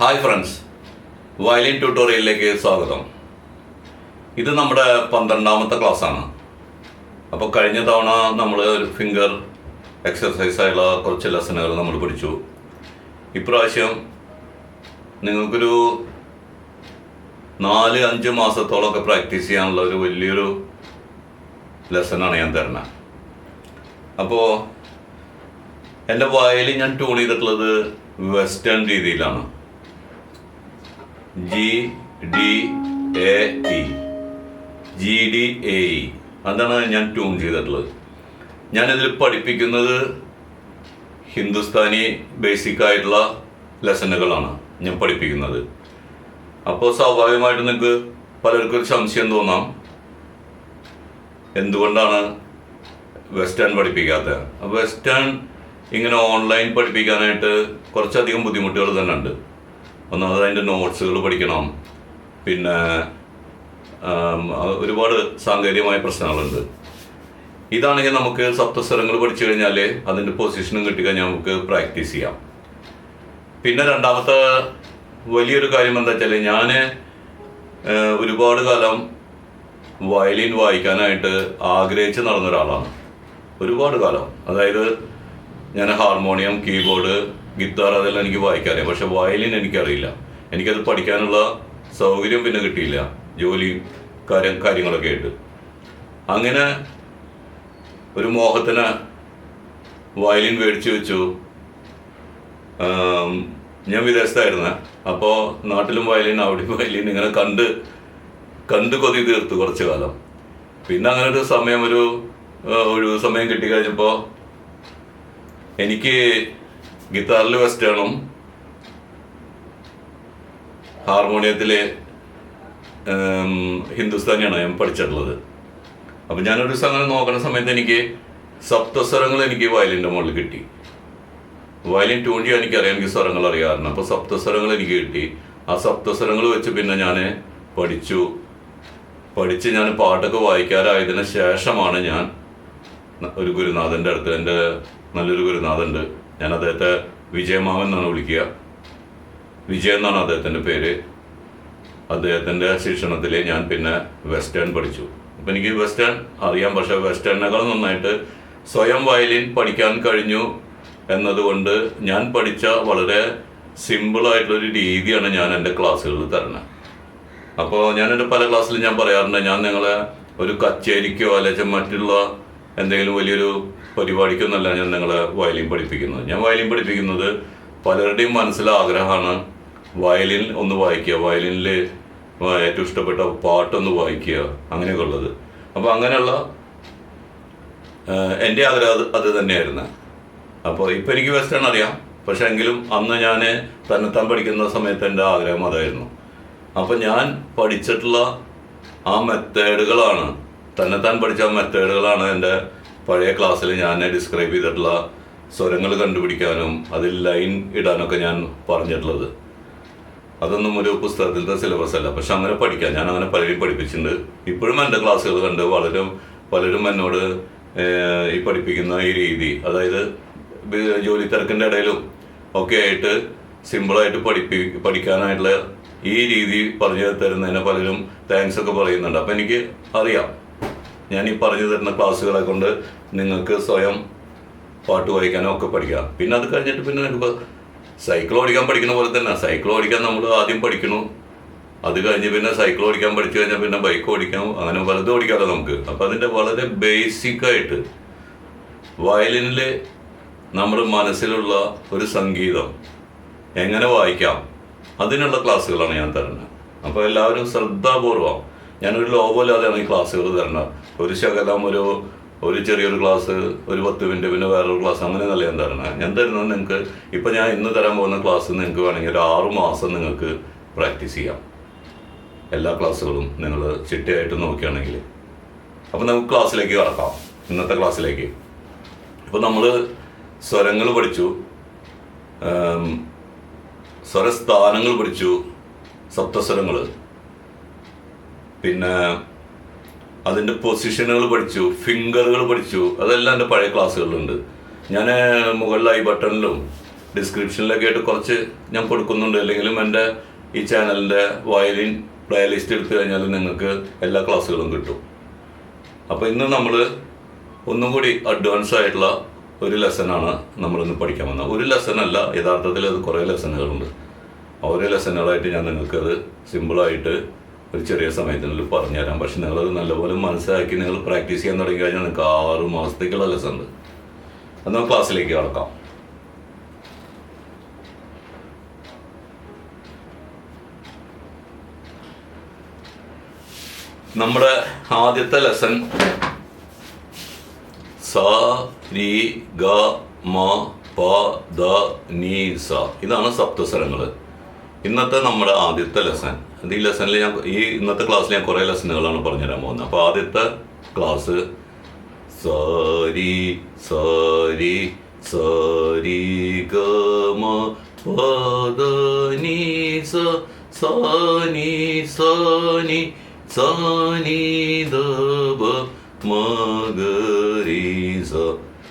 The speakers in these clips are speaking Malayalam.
ഹായ് ഫ്രണ്ട്സ് വയലിൻ ട്യൂട്ടോറിയലിലേക്ക് സ്വാഗതം. ഇത് നമ്മുടെ പന്ത്രണ്ടാമത്തെ ക്ലാസ്സാണ്. അപ്പോൾ കഴിഞ്ഞ തവണ നമ്മൾ ഒരു ഫിംഗർ എക്സർസൈസ് ആയുള്ള കുറച്ച് ലെസണുകൾ നമ്മൾ പഠിച്ചു. ഇപ്രാവശ്യം നിങ്ങൾക്കൊരു നാല് അഞ്ച് മാസത്തോളമൊക്കെ പ്രാക്ടീസ് ചെയ്യാനുള്ള ഒരു വലിയൊരു ലെസണാണ് ഞാൻ തരുന്നത് അപ്പോൾ എന്റെ വയലിൻ ഞാൻ ട്യൂൺ ചെയ്തിട്ടുള്ളത് വെസ്റ്റേൺ രീതിയിലാണ്. G D A E. G D A E. അതാണ് ഞാൻ ട്യൂൺ ചെയ്തിട്ടുള്ളത്. ഞാനിതിൽ പഠിപ്പിക്കുന്നത് ഹിന്ദുസ്ഥാനി ബേസിക് ആയിട്ടുള്ള ലെസണുകളാണ് ഞാൻ പഠിപ്പിക്കുന്നത്. അപ്പോൾ സ്വാഭാവികമായിട്ട് നിങ്ങൾക്ക് പലർക്കും ഒരു സംശയം തോന്നാം. എന്തുകൊണ്ടാണ് വെസ്റ്റേൺ പഠിപ്പിക്കാത്തത് അപ്പോൾ വെസ്റ്റേൺ ഇങ്ങനെ ഓൺലൈൻ പഠിപ്പിക്കാനായിട്ട് കുറച്ചധികം ബുദ്ധിമുട്ടുകൾ തന്നെ ഉണ്ട്. ഒന്നാമത് അതിന്റെ നോട്ട്സുകൾ പഠിക്കണം. പിന്നെ ഒരുപാട് സാങ്കേതികമായ പ്രശ്നങ്ങളുണ്ട്. ഇതാണെങ്കിൽ നമുക്ക് സപ്തസ്വരങ്ങൾ പഠിച്ചു കഴിഞ്ഞാൽ അതിന്റെ പൊസിഷനും കിട്ടിക്കഴിഞ്ഞാൽ നമുക്ക് പ്രാക്ടീസ് ചെയ്യാം. പിന്നെ രണ്ടാമത്തെ വലിയൊരു കാര്യം എന്താ വെച്ചാൽ ഞാൻ ഒരുപാട് കാലം വയലിൻ വായിക്കാനായിട്ട് ആഗ്രഹിച്ച് നടന്ന ഒരാളാണ് ഒരുപാട് കാലം. അതായത് ഞാൻ ഹാർമോണിയം കീബോർഡ് ഗിത്താർ അതെല്ലാം എനിക്ക് വായിക്കാറിയാം. പക്ഷെ വയലിൻ എനിക്കറിയില്ല. എനിക്കത് പഠിക്കാനുള്ള സൗകര്യം പിന്നെ കിട്ടിയില്ല. ജോലി കാര്യം കാര്യങ്ങളൊക്കെ ആയിട്ട്. അങ്ങനെ ഒരു മോഹത്തിന് വയലിൻ മേടിച്ചു വെച്ചു. ഞാൻ വിദേശത്തായിരുന്നു. അപ്പോൾ നാട്ടിലും വയലിൻ അവിടെയും വയലിൻ ഇങ്ങനെ കണ്ട് കണ്ട് കൊതി തീർത്തു കുറച്ച് കാലം. പിന്നെ അങ്ങനെ ഒരു സമയം ഒരു ഒഴിവ് സമയം കിട്ടിക്കഴിഞ്ഞപ്പോൾ എനിക്ക് ഗിത്താറിൽ വെസ്റ്റേണും ഹാർമോണിയത്തിലെ ഹിന്ദുസ്ഥാനിയാണ് ഞാൻ പഠിച്ചിട്ടുള്ളത്. അപ്പം ഞാനൊരു ദിവസം നോക്കുന്ന സമയത്ത് എനിക്ക് സപ്തസ്വരങ്ങൾ എനിക്ക് വയലിന്റെ മുകളിൽ കിട്ടി. വയലിൻ ട്യൂൺ ചെയ്യാൻ എനിക്കറിയാം എനിക്ക് സ്വരങ്ങൾ അറിയാറുണ്ട് അപ്പോൾ സപ്തസ്വരങ്ങൾ എനിക്ക് കിട്ടി. ആ സപ്തസ്വരങ്ങൾ വെച്ച് പിന്നെ ഞാൻ പഠിച്ചു. പഠിച്ച് ഞാൻ പാട്ടൊക്കെ വായിക്കാറായതിനു ശേഷമാണ് ഞാൻ ഒരു ഗുരുനാഥന്റെ അടുത്ത് എന്റെ നല്ലൊരു ഗുരുനാഥുണ്ട് ഞാൻ അദ്ദേഹത്തെ വിജയമാവൻ എന്നാണ് വിളിക്കുക. വിജയൻ എന്നാണ് അദ്ദേഹത്തിന്റെ പേര്. അദ്ദേഹത്തിന്റെ ശിക്ഷണത്തിൽ ഞാൻ പിന്നെ വെസ്റ്റേൺ പഠിച്ചു. അപ്പം എനിക്ക് വെസ്റ്റേൺ അറിയാം പക്ഷേ വെസ്റ്റേണിനേക്കാൾ നന്നായിട്ട് സ്വയം വയലിൻ പഠിക്കാൻ കഴിഞ്ഞു എന്നതുകൊണ്ട് ഞാൻ പഠിച്ച വളരെ സിമ്പിളായിട്ടുള്ളൊരു രീതിയാണ് ഞാൻ എന്റെ ക്ലാസ്സുകളിൽ തരണത് അപ്പോൾ ഞാൻ എന്റെ പല ക്ലാസ്സിലും ഞാൻ പറയാറുണ്ട് ഞാൻ നിങ്ങളെ ഒരു കച്ചേരിക്കോ അല്ലെങ്കിൽ മറ്റുള്ള എന്തെങ്കിലും വലിയൊരു പരിപാടിക്കൊന്നല്ല ഞാൻ നിങ്ങളെ വയലിൻ പഠിപ്പിക്കുന്നത്. ഞാൻ വയലിൻ പഠിപ്പിക്കുന്നത് പലരുടെയും മനസ്സിലെ ആഗ്രഹമാണ് വയലിൻ ഒന്ന് വായിക്കുക വയലിനിൽ ഏറ്റവും ഇഷ്ടപ്പെട്ട പാട്ടൊന്ന് വായിക്കുക അങ്ങനെയൊക്കെ ഉള്ളത്. അപ്പോൾ അങ്ങനെയുള്ള എന്റെ ആഗ്രഹം അത് തന്നെയായിരുന്നു. അപ്പോൾ ഇപ്പം എനിക്ക് വെസ്റ്റേൺ അറിയാം. പക്ഷേ എങ്കിലും അന്ന് ഞാൻ തന്നെത്താൻ പഠിക്കുന്ന സമയത്ത് എന്റെ ആഗ്രഹം അതായിരുന്നു. അപ്പം ഞാൻ പഠിച്ചിട്ടുള്ള ആ മെത്തേഡുകളാണ് തന്നെത്താൻ പഠിച്ച മെത്തേഡുകളാണ് എന്റെ പഴയ ക്ലാസ്സിൽ ഞാൻ ഡിസ്ക്രൈബ് ചെയ്തിട്ടുള്ള സ്വരങ്ങൾ കണ്ടുപിടിക്കാനും അതിൽ ലൈൻ ഇടാനൊക്കെ ഞാൻ പറഞ്ഞിട്ടുള്ളത്. അതൊന്നും ഒരു പുസ്തകത്തിലത്തെ സിലബസ് അല്ല. പക്ഷെ അങ്ങനെ പഠിക്കാം. ഞാൻ അങ്ങനെ പലരും പഠിപ്പിച്ചിട്ടുണ്ട്. ഇപ്പോഴും എന്റെ ക്ലാസ്സുകൾ കണ്ട് വളരെ പലരും എന്നോട് ഈ പഠിപ്പിക്കുന്ന ഈ രീതി അതായത് ജോലി തിരക്കിന്റെ ഇടയിലും ഒക്കെ ആയിട്ട് സിമ്പിളായിട്ട് പഠിപ്പി പഠിക്കാനായിട്ടുള്ള ഈ രീതി പറഞ്ഞു തരുന്നതിന് പലരും താങ്ക്സ് ഒക്കെ പറയുന്നുണ്ട്. അപ്പം എനിക്ക് അറിയാം. ഞാൻ ഈ പറഞ്ഞു തരുന്ന ക്ലാസ്സുകളെ കൊണ്ട് നിങ്ങൾക്ക് സ്വയം പാട്ട് വായിക്കാനോ ഒക്കെ പഠിക്കാം. പിന്നെ അത് കഴിഞ്ഞിട്ട് പിന്നെ നമുക്ക് സൈക്കിൾ ഓടിക്കാൻ പഠിക്കുന്ന പോലെ തന്നെ. സൈക്കിൾ ഓടിക്കാൻ നമ്മൾ ആദ്യം പഠിക്കണു. അത് കഴിഞ്ഞ് പിന്നെ സൈക്കിൾ ഓടിക്കാൻ പഠിച്ചു കഴിഞ്ഞാൽ പിന്നെ ബൈക്ക് ഓടിക്കാൻ അങ്ങനെ വലുത് ഓടിക്കാമല്ലോ നമുക്ക്. അപ്പം അതിന്റെ വളരെ ബേസിക്കായിട്ട് വയലിനിൽ നമ്മൾ മനസ്സിലുള്ള ഒരു സംഗീതം എങ്ങനെ വായിക്കാം? അതിനുള്ള ക്ലാസ്സുകളാണ് ഞാൻ തരുന്നത്. അപ്പോൾ എല്ലാവരും ശ്രദ്ധാപൂർവം. ഞാനൊരു ലോകമില്ലാതെയാണ് ഈ ക്ലാസ്സുകൾ തരുന്നത്. ഒരു ശകലം ഒരു ഒരു ചെറിയൊരു ക്ലാസ് ഒരു പത്ത് മിനിറ്റ് പിന്നെ വേറൊരു ക്ലാസ് അങ്ങനെ നല്ല ഞാൻ തരുന്നത് ഞാൻ തരുന്നത് നിങ്ങൾക്ക് ഇപ്പം ഞാൻ ഇന്ന് തരാൻ പോകുന്ന ക്ലാസ് നിങ്ങൾക്ക് വേണമെങ്കിൽ ഒരു ആറു മാസം നിങ്ങൾക്ക് പ്രാക്ടീസ് ചെയ്യാം. എല്ലാ ക്ലാസ്സുകളും നിങ്ങൾ ചിട്ടയായിട്ട് നോക്കുകയാണെങ്കിൽ. അപ്പം നമുക്ക് ക്ലാസ്സിലേക്ക് കടക്കാം ഇന്നത്തെ ക്ലാസ്സിലേക്ക് ഇപ്പം നമ്മൾ സ്വരങ്ങൾ പഠിച്ചു സ്വരസ്ഥാനങ്ങൾ പഠിച്ചു സപ്തസ്വരങ്ങൾ പിന്നെ അതിന്റെ പൊസിഷനുകൾ പഠിച്ചു ഫിംഗറുകൾ പഠിച്ചു. അതെല്ലാം എന്റെ പഴയ ക്ലാസ്സുകളിലുണ്ട്. ഞാൻ മുകളിലായി ബട്ടണിലും ഡിസ്ക്രിപ്ഷനിലൊക്കെ ആയിട്ട് കുറച്ച് ഞാൻ കൊടുക്കുന്നുണ്ട്. അല്ലെങ്കിലും എന്റെ ഈ ചാനലിന്റെ വയലിൻ പ്ലേലിസ്റ്റ് എടുത്തു കഴിഞ്ഞാൽ നിങ്ങൾക്ക് എല്ലാ ക്ലാസ്സുകളും കിട്ടും. അപ്പോൾ ഇന്ന് നമ്മൾ ഒന്നും കൂടി അഡ്വാൻസ് ആയിട്ടുള്ള ഒരു ലെസനാണ് നമ്മളിന്ന് പഠിക്കാൻ വന്നത്. ഒരു ലെസൺ അല്ല യഥാർത്ഥത്തിൽ അത് കുറേ ലെസണുകളുണ്ട് ഓരോ ലെസണുകളായിട്ട് ഞാൻ നിങ്ങൾക്കത് സിമ്പിളായിട്ട് ഒരു ചെറിയ സമയത്തിനുള്ളിൽ പറഞ്ഞുതരാം പക്ഷെ നിങ്ങളത് നല്ലപോലെ മനസ്സിലാക്കി നിങ്ങൾ പ്രാക്ടീസ് ചെയ്യാൻ തുടങ്ങി കഴിഞ്ഞാൽ നിങ്ങൾക്ക് ആറ് മാസത്തേക്കുള്ള ലെസൺ ഉണ്ട്. അത് നമുക്ക് ക്ലാസ്സിലേക്ക് കടക്കാം. നമ്മുടെ ആദ്യത്തെ ലെസൺ സ രി ഗ മ പ ദ നീ സ. ഇതാണ് സപ്തസ്വരങ്ങൾ ഇന്നത്തെ നമ്മുടെ ആദ്യത്തെ ലെസൺ ഈ ലെസണിൽ ഞാൻ ഈ ഇന്നത്തെ ക്ലാസ്സിൽ ഞാൻ കുറേ ലെസണുകളാണ് പറഞ്ഞുതരാൻ പോകുന്നത്. അപ്പോൾ ആദ്യത്തെ ക്ലാസ് സരി സരി സരി ഗ മ പ ദ നീ സ സനി സനി സനി ദബ മഗരി സ.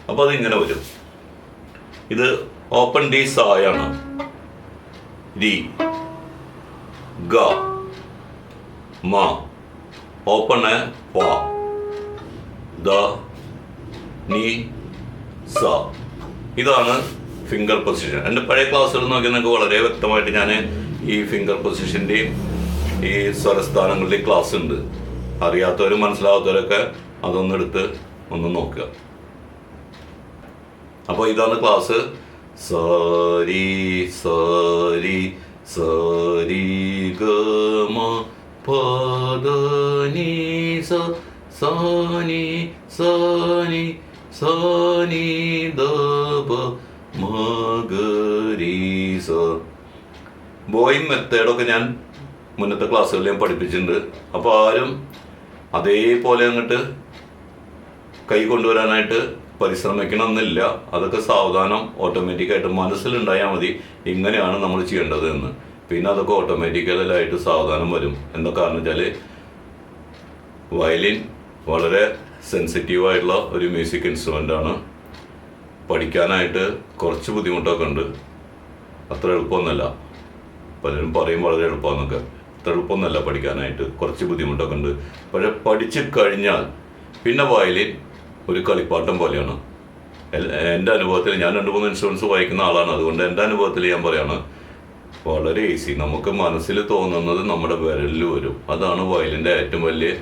അപ്പോൾ അതിങ്ങനെ വരും. ഇത് ഓപ്പൺ ഡി സായാണ്. രി. ഗ മ ഓപ്പൺ പ ദ നീ സ ഇതാണ് ഫിംഗർ പൊസിഷൻ എന്റെ പഴയ ക്ലാസ്സുകൾ നോക്കി നിങ്ങൾക്ക് വളരെ വ്യക്തമായിട്ട് ഞാൻ ഈ ഫിംഗർ പൊസിഷന്റെയും ഈ സ്വരസ്ഥാനങ്ങളുടെയും ക്ലാസ് ഉണ്ട്. അറിയാത്തവരും മനസ്സിലാവാത്തവരൊക്കെ അതൊന്നെടുത്ത് ഒന്ന് നോക്കുക. അപ്പോൾ ഇതാണ് ക്ലാസ് സരി സരി സരി ഗമ പദനി സ സനി സനി സനി ദബ ബോയിൻ സ ബോയിങ് മെത്തേഡൊക്കെ ഞാൻ മുന്നത്തെ ക്ലാസ്സുകളിൽ ഞാൻ പഠിപ്പിച്ചിട്ടുണ്ട്. അപ്പോൾ ആരും അതേപോലെ അങ്ങോട്ട് കൈ കൊണ്ടുവരാനായിട്ട് പരിശ്രമിക്കണമെന്നില്ല. അതൊക്കെ സാവധാനം ഓട്ടോമാറ്റിക്കായിട്ട് മനസ്സിലുണ്ടായാൽ മതി. ഇങ്ങനെയാണ് നമ്മൾ ചെയ്യേണ്ടത് എന്ന് പിന്നെ അതൊക്കെ ഓട്ടോമാറ്റിക്കലായിട്ട് സാവധാനം വരും. എന്താ കാരണം വെച്ചാൽ വയലിൻ വളരെ സെൻസിറ്റീവ് ആയിട്ടുള്ള ഒരു മ്യൂസിക് ഇൻസ്ട്രുമെന്റ് ആണ്. പഠിക്കാനായിട്ട് കുറച്ച് ബുദ്ധിമുട്ടൊക്കെ ഉണ്ട്. അത്ര എളുപ്പമൊന്നുമല്ല പലരും പറയും വളരെ എളുപ്പമാണെന്നൊക്കെ അത്ര എളുപ്പമൊന്നുമല്ല പഠിക്കാനായിട്ട്. കുറച്ച് ബുദ്ധിമുട്ടൊക്കെ ഉണ്ട്. പക്ഷെ പഠിച്ചു കഴിഞ്ഞാൽ പിന്നെ വയലിൻ ഒരു കളിപ്പാട്ടം പോലെയാണ്. എന്റെ അനുഭവത്തിൽ ഞാൻ രണ്ട് മൂന്ന് ഇൻസ്ട്രുമെൻസ് വായിക്കുന്ന ആളാണ്. അതുകൊണ്ട് എന്റെ അനുഭവത്തിൽ ഞാൻ പറയാണ് വളരെ ഈസി നമുക്ക് മനസ്സിൽ തോന്നുന്നത് നമ്മുടെ വിരലിൽ വരും. അതാണ് വയലിന്റെ ഏറ്റവും വലിയ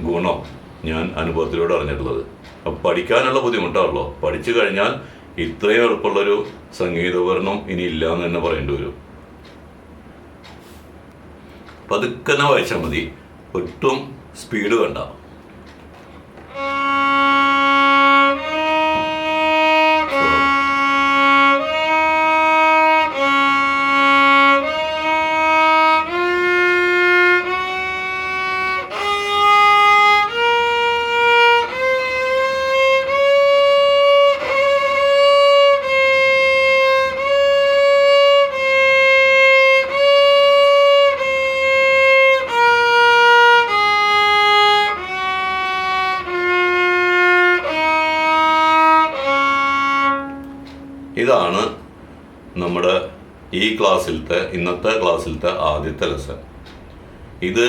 ഗുണം ഞാൻ അനുഭവത്തിലൂടെ അറിഞ്ഞിട്ടുള്ളത്. അപ്പം പഠിക്കാനുള്ള ബുദ്ധിമുട്ടാണല്ലോ. പഠിച്ചു കഴിഞ്ഞാൽ ഇത്രയും എളുപ്പമുള്ളൊരു സംഗീതോപകരണം ഇനി ഇല്ല എന്ന് തന്നെ പറയേണ്ടി വരും. പതുക്കെ തന്നെ വായിച്ചാൽ മതി. ഒട്ടും സ്പീഡ് വേണ്ട. നമ്മുടെ ഈ ക്ലാസ്സിലത്തെ ഇന്നത്തെ ക്ലാസ്സിലത്തെ ആദ്യത്തെ ലെസൺ ഇത്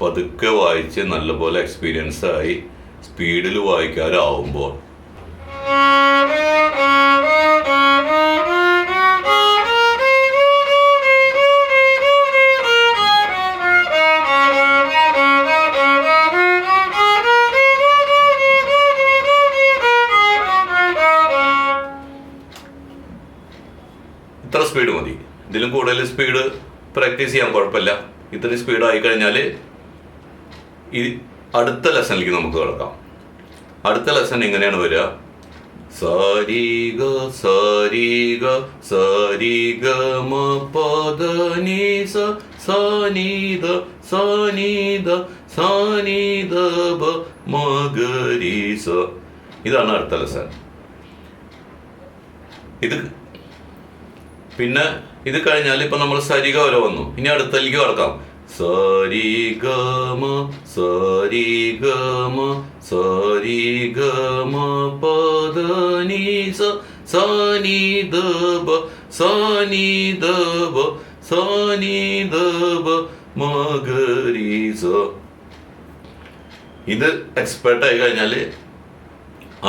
പതുക്കെ വായിച്ച് നല്ലപോലെ എക്സ്പീരിയൻസ് ആയി സ്പീഡിൽ വായിക്കാനാവുമ്പോൾ കൂടുതൽ സ്പീഡ് പ്രാക്ടീസ് ചെയ്യാൻ കുഴപ്പമില്ല. ഇത്രയും സ്പീഡ് ആയി കഴിഞ്ഞാൽ ഈ അടുത്ത ലെസണിലേക്ക് നമുക്ക് കിടക്കാം. അടുത്ത ലെസൺ എങ്ങനെയാണ് വരിക? സരിഗ സരിഗ സരിഗ മ സനീത സനീത സനീത ബ ഇതാണ് അടുത്ത ലെസൺ ഇത് പിന്നെ ഇത് കഴിഞ്ഞാൽ ഇപ്പൊ നമ്മൾ സരിഗ വരെ വന്നു. ഇനി അടുത്തലേക്ക് കടക്കാം. സരിഗമ സരിഗമ സരിഗമ പദ നീ സ സനി ദ ബ ദബ സാനി ദബ മഗരീസ ഇത് എക്സ്പേർട്ട് ആയി കഴിഞ്ഞാൽ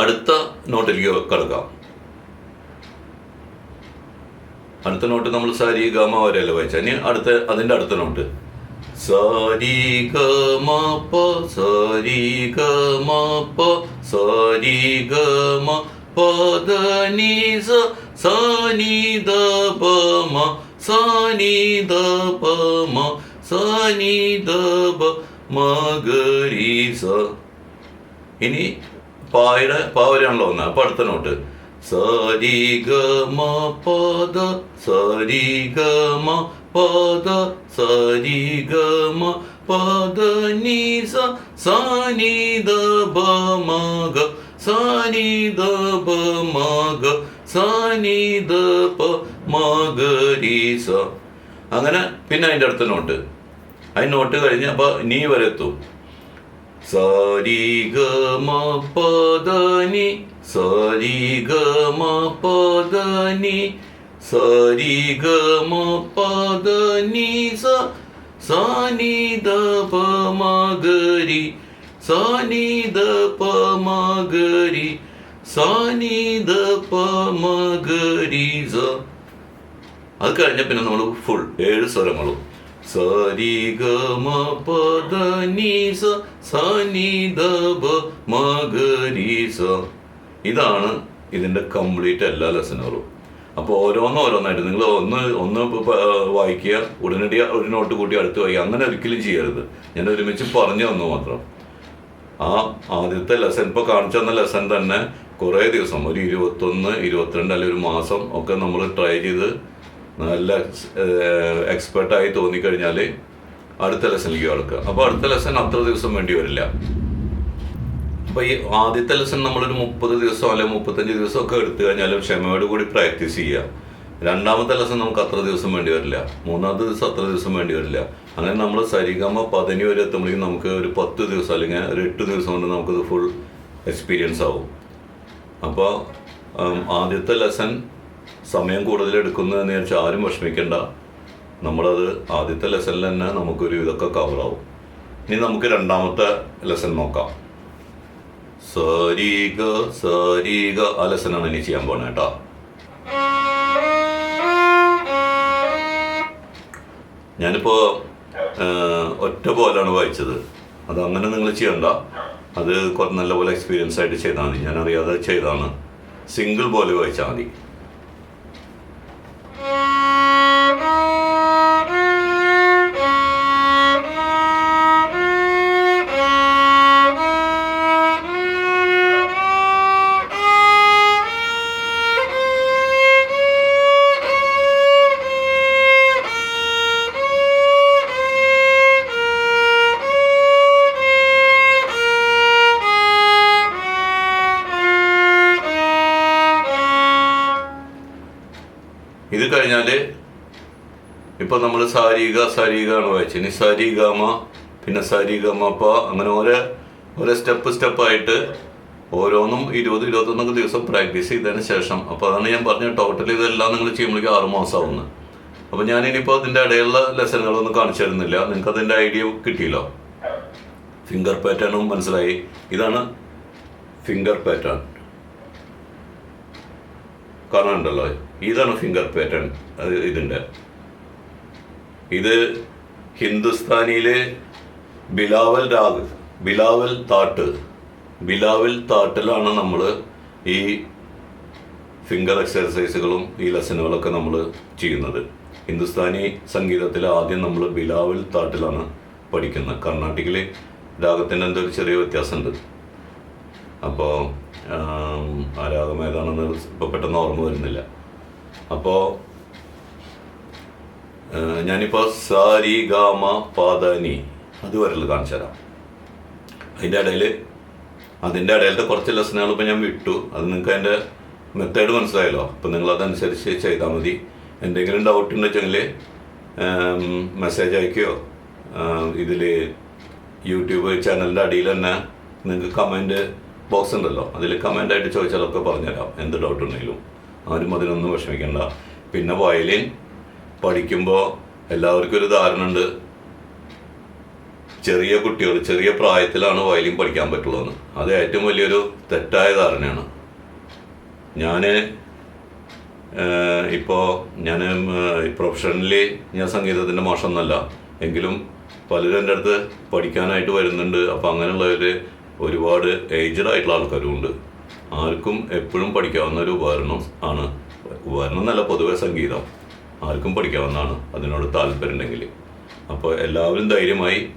അടുത്ത നോട്ടിലേക്ക് കിടക്കാം. അടുത്ത നോട്ട് നമ്മൾ സാരി ഗമ വരെയല്ലേ വായിച്ചു ഇനി അടുത്ത അതിന്റെ അടുത്ത നോട്ട്. സാരി ഗമ പ സാരി ഗമ പ സാരി ഗമ പദ നി സ സാനി ദ പ മ സാനി ദ പ മ സാനി ദ പ മ ഗ രി സ. ഇനി പായുടെ പാവരാണല്ലോ ഒന്ന് അപ്പൊ അടുത്ത നോട്ട്. സരി ഗ മ പദ സരി ഗ മ പദ സരി ഗ മ പദ നി സ സനി ദ ബ മ ഗ സനി ദ ബ മ ഗ സനി ദ പ മ ഗ രി സ അങ്ങനെ പിന്നെ അതിന്റെ അടുത്ത നോട്ട്. അതിന് നോട്ട് കഴിഞ്ഞ് അപ്പോൾ നീ വരെ എത്തും സരി ഗ മ പദ നി സരി ഗ മ പദ സരി ഗ മ പദ സ സാനി ദ പ മ ഗ രി ദ പ മ ഗ രി ദ പ മ ഗ സ. അത് കഴിഞ്ഞ പിന്നെ നമ്മൾ ഫുൾ ഏഴ് സ്വരങ്ങളും. സരി മ പദ നീ സ സനി ദ ബ മ ഗ രി സ ഇതാണ് ഇതിന്റെ കംപ്ലീറ്റ് എല്ലാ ലെസനുകളും അപ്പോൾ ഓരോന്നും ഓരോന്നായിട്ട് നിങ്ങൾ ഒന്ന് ഒന്ന് വായിക്കുക ഉടനടി ഒരു നോട്ട് കൂട്ടി അടുത്ത് വായിക്കുക. അങ്ങനെ ഒരിക്കലും ചെയ്യരുത്. ഞാൻ ഒരുമിച്ച് പറഞ്ഞു തന്നു മാത്രം. ആ ആദ്യത്തെ ലെസൺ ഇപ്പോൾ കാണിച്ചു തന്ന ലെസൺ തന്നെ കുറേ ദിവസം ഒരു ഇരുപത്തൊന്ന് ഇരുപത്തിരണ്ട് അല്ലെങ്കിൽ ഒരു മാസം ഒക്കെ നമ്മൾ ട്രൈ ചെയ്ത് നല്ല എക്സ്പെർട്ടായി തോന്നിക്കഴിഞ്ഞാൽ അടുത്ത ലെസനിലേക്ക് കിടക്കുക. അപ്പോൾ അടുത്ത ലെസൺ അത്ര ദിവസം വേണ്ടി വരില്ല. അപ്പോൾ ഈ ആദ്യത്തെ ലെസൺ നമ്മളൊരു മുപ്പത് ദിവസം അല്ലെങ്കിൽ മുപ്പത്തഞ്ച് ദിവസം ഒക്കെ എടുത്തു കഴിഞ്ഞാൽ ക്ഷമയോട് കൂടി പ്രാക്ടീസ് ചെയ്യുക. രണ്ടാമത്തെ ലെസൺ നമുക്ക് അത്ര ദിവസം വേണ്ടി വരില്ല. മൂന്നാമത്തെ ദിവസം അത്ര ദിവസം വേണ്ടി വരില്ല. അങ്ങനെ നമ്മൾ സരിഗമ പതിനി വരെ എത്തുമ്പോഴേക്കും നമുക്ക് ഒരു പത്ത് ദിവസം അല്ലെങ്കിൽ ഒരു എട്ട് ദിവസം കൊണ്ട് നമുക്കത് ഫുൾ എക്സ്പീരിയൻസ് ആവും. അപ്പോൾ ആദ്യത്തെ ലെസൺ സമയം കൂടുതൽ എടുക്കുന്നതെന്ന് വെച്ചാൽ ആരും വിഷമിക്കേണ്ട. നമ്മളത് ആദ്യത്തെ ലെസണിൽ തന്നെ നമുക്കൊരു ഇതൊക്കെ കവറാവും ഇനി നമുക്ക് രണ്ടാമത്തെ ലെസൺ നോക്കാം. സരീഗ സരീഗ ആ ലെസനാണ് ഇനി ചെയ്യാൻ പോണേ കേട്ടോ. ഞാനിപ്പോൾ ഒറ്റ പോലാണ് വായിച്ചത്. അത് അങ്ങനെ നിങ്ങൾ ചെയ്യണ്ട. അത് നല്ല പോലെ എക്സ്പീരിയൻസ് ആയിട്ട് ചെയ്താൽ മതി. ഞാനറിയാതെ ചെയ്താണ്. സിംഗിൾ പോലെ വായിച്ചാൽ മതി. സാരിക സരിക ആണ് വായിച്ചത് ഇനി സരിഗമ പിന്നെ സരിഗമ പ അങ്ങനെ ഓരോ ഓരോ സ്റ്റെപ്പ് സ്റ്റെപ്പായിട്ട് ഓരോന്നും ഇരുപത് ഇരുപത്തൊന്നൊക്കെ ദിവസം പ്രാക്ടീസ് ചെയ്തതിന് ശേഷം. അപ്പോൾ അതാണ് ഞാൻ പറഞ്ഞ ടോട്ടൽ ഇതെല്ലാം നിങ്ങൾ ചെയ്യുമ്പോഴേക്കും ആറ് മാസം ആവുന്നത് അപ്പോൾ ഞാൻ ഇനിയിപ്പോൾ അതിന്റെ ഇടയിലുള്ള ലെസനുകളൊന്നും കാണിച്ചു തരുന്നില്ല. നിങ്ങൾക്ക് അതിന്റെ ഐഡിയ കിട്ടിയല്ലോ ഫിംഗർ പാറ്റേണും മനസ്സിലായി. ഇതാണ് ഫിംഗർ പാറ്റേൺ കാണാനുണ്ടല്ലോ? ഇതാണ് ഫിംഗർ പാറ്റേൺ ഇതിന്റെ ഇത് ഹിന്ദുസ്ഥാനിയിലെ ബിലാവൽ രാഗ് ബിലാവൽ താട്ട്. ബിലാവൽ താട്ടിലാണ് നമ്മൾ ഈ ഫിംഗർ എക്സർസൈസുകളും ഈ ലെസനുകളൊക്കെ നമ്മൾ ചെയ്യുന്നത്. ഹിന്ദുസ്ഥാനി സംഗീതത്തിൽ ആദ്യം നമ്മൾ ബിലാവൽ താട്ടിലാണ് പഠിക്കുന്നത്. കർണാട്ടിക്കിലെ രാഗത്തിന്റെ എന്തൊരു ചെറിയ വ്യത്യാസമുണ്ട്. അപ്പോൾ ആ രാഗം ഏതാണെന്ന് ഇപ്പോൾ പെട്ടെന്ന് ഓർമ്മ വരുന്നില്ല. അപ്പോൾ ഞാനിപ്പോൾ സാരി ഗാമ പാദനി അതുവരെ കാണിച്ചു തരാം. അതിന്റെ ഇടയിൽ അതിന്റെ ഇടയിലത്തെ കുറച്ച് ലെസണുകൾ ഇപ്പോൾ ഞാൻ വിട്ടു. അത് നിങ്ങൾക്ക് അതിന്റെ മെത്തേഡ് മനസ്സിലായല്ലോ. അപ്പൊ നിങ്ങൾ അതനുസരിച്ച് ചെയ്താൽ മതി. എന്തെങ്കിലും ഡൗട്ട് വെച്ചെങ്കിൽ മെസ്സേജ് അയക്കുകയോ ഇതിൽ യൂട്യൂബ് ചാനലിന്റെ അടിയിൽ തന്നെ നിങ്ങൾക്ക് കമന്റ് ബോക്സ് ഉണ്ടല്ലോ. അതിൽ കമന്റ് ആയിട്ട് ചോദിച്ചാലൊക്കെ പറഞ്ഞുതരാം. എന്ത് ഡൗട്ട് ഉണ്ടെങ്കിലും. ആരും അതിനൊന്നും വിഷമിക്കേണ്ട. പിന്നെ വയലിൻ പഠിക്കുമ്പോൾ എല്ലാവർക്കും ഒരു ധാരണ ഉണ്ട് ചെറിയ കുട്ടികൾ ചെറിയ പ്രായത്തിലാണ് വയലിൻ പഠിക്കാൻ പറ്റുള്ളൂ എന്ന് അത് ഏറ്റവും വലിയൊരു തെറ്റായ ധാരണയാണ്. ഞാൻ ഇപ്പോൾ ഞാൻ പ്രൊഫഷണലി ഞാൻ സംഗീതത്തിന്റെ മോശമൊന്നുമല്ല എങ്കിലും പലരും എന്റെ അടുത്ത് പഠിക്കാനായിട്ട് വരുന്നുണ്ട്. അപ്പോൾ അങ്ങനെയുള്ളവർ ഒരുപാട് ഏജ്ഡ് ആയിട്ടുള്ള ആൾക്കാരും ഉണ്ട്. ആർക്കും എപ്പോഴും പഠിക്കാവുന്ന ഒരു ഉപകരണം ആണ്. ഉപകരണം എന്നല്ല പൊതുവെ സംഗീതം. ആർക്കും പഠിക്കാവുന്നതാണ് അതിനോട് താല്പര്യമുണ്ടെങ്കിൽ. അപ്പോൾ എല്ലാവരും ധൈര്യമായി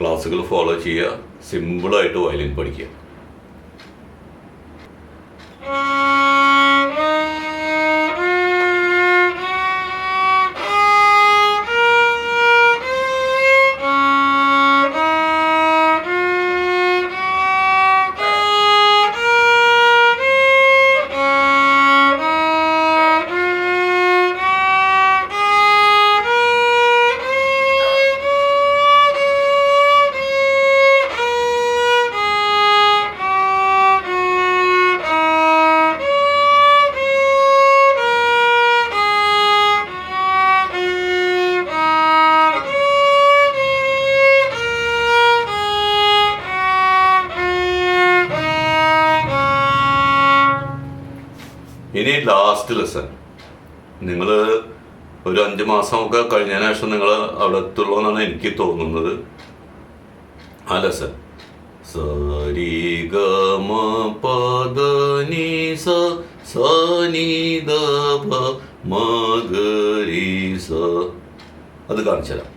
ക്ലാസ്സുകൾ ഫോളോ ചെയ്യുക സിമ്പിളായിട്ട് വയലിൻ പഠിക്കുക. ഇനി ലാസ്റ്റ് ലെസൺ നിങ്ങൾ ഒരു അഞ്ച് മാസമൊക്കെ കഴിഞ്ഞതിന് ശേഷം നിങ്ങൾ അവിടെ എത്തുള്ളൂ എന്നാണ് എനിക്ക് തോന്നുന്നത്. ആ ലെസൺ സരി ഗ സ സ അത് കാണിച്ചു തരാം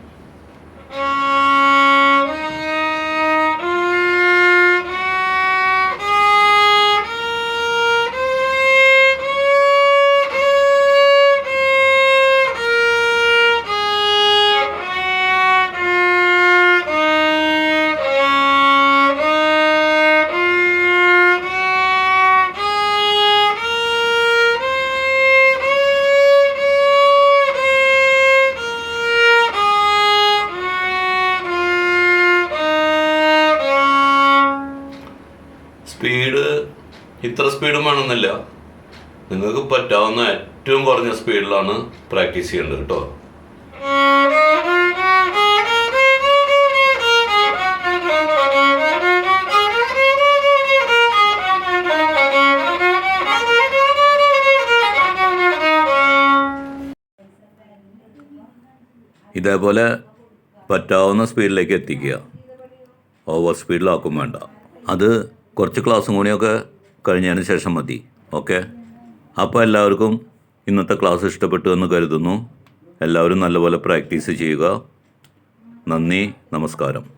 കുറഞ്ഞ സ്പീഡിലാണ് പ്രാക്ടീസ് ചെയ്യേണ്ടത് കേട്ടോ. ഇതേപോലെ പറ്റാവുന്ന സ്പീഡിലേക്ക് എത്തിക്കുക. ഓവർ സ്പീഡിലാക്കും വേണ്ട. അത് കുറച്ച് ക്ലാസ്സും കൂടിയൊക്കെ കഴിഞ്ഞതിന് ശേഷം മതി. ഓക്കെ അപ്പോൾ എല്ലാവർക്കും ഇന്നത്തെ ക്ലാസ് ഇഷ്ടപ്പെട്ടു എന്ന് കരുതുന്നു. എല്ലാവരും നല്ലപോലെ പ്രാക്ടീസ് ചെയ്യുക. നന്ദി നമസ്കാരം.